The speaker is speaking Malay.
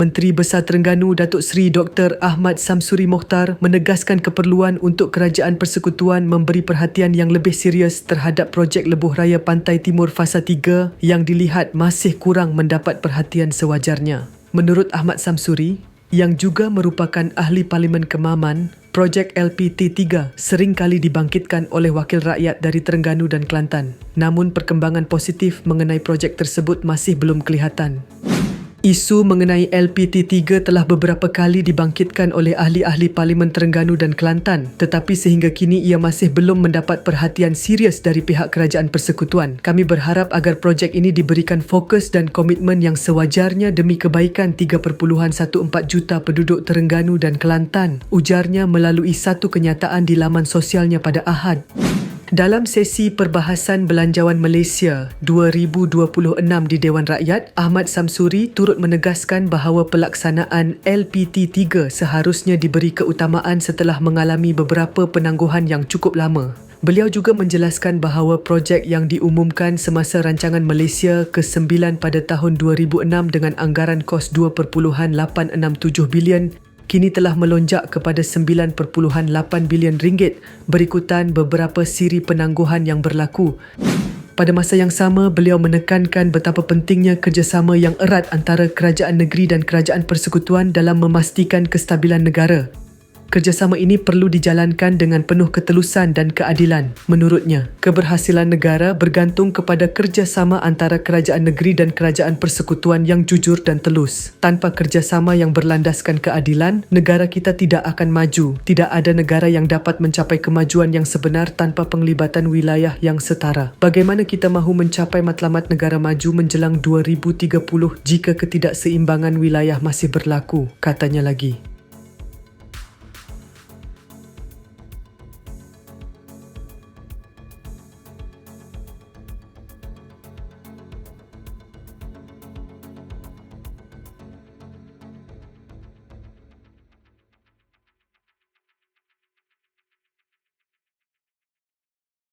Menteri Besar Terengganu Datuk Seri Dr. Ahmad Samsuri Mokhtar menegaskan keperluan untuk Kerajaan Persekutuan memberi perhatian yang lebih serius terhadap projek lebuh raya Pantai Timur Fasa 3 yang dilihat masih kurang mendapat perhatian sewajarnya. Menurut Ahmad Samsuri, yang juga merupakan ahli Parlimen Kemaman, projek LPT3 sering kali dibangkitkan oleh wakil rakyat dari Terengganu dan Kelantan. Namun perkembangan positif mengenai projek tersebut masih belum kelihatan. Isu mengenai LPT3 telah beberapa kali dibangkitkan oleh ahli-ahli Parlimen Terengganu dan Kelantan tetapi sehingga kini ia masih belum mendapat perhatian serius dari pihak Kerajaan Persekutuan. Kami berharap agar projek ini diberikan fokus dan komitmen yang sewajarnya demi kebaikan 3.14 juta penduduk Terengganu dan Kelantan, ujarnya melalui satu kenyataan di laman sosialnya pada Ahad. Dalam sesi perbahasan Belanjawan Malaysia 2026 di Dewan Rakyat, Ahmad Samsuri turut menegaskan bahawa pelaksanaan LPT3 seharusnya diberi keutamaan setelah mengalami beberapa penangguhan yang cukup lama. Beliau juga menjelaskan bahawa projek yang diumumkan semasa rancangan Malaysia ke-9 pada tahun 2006 dengan anggaran kos 2.867 bilion kini telah melonjak kepada 9.8 bilion ringgit berikutan beberapa siri penangguhan yang berlaku. Pada masa yang sama, beliau menekankan betapa pentingnya kerjasama yang erat antara kerajaan negeri dan kerajaan persekutuan dalam memastikan kestabilan negara. Kerjasama ini perlu dijalankan dengan penuh ketelusan dan keadilan. Menurutnya, keberhasilan negara bergantung kepada kerjasama antara kerajaan negeri dan kerajaan persekutuan yang jujur dan telus. Tanpa kerjasama yang berlandaskan keadilan, negara kita tidak akan maju. Tidak ada negara yang dapat mencapai kemajuan yang sebenar tanpa penglibatan wilayah yang setara. Bagaimana kita mahu mencapai matlamat negara maju menjelang 2030 jika ketidakseimbangan wilayah masih berlaku, katanya lagi.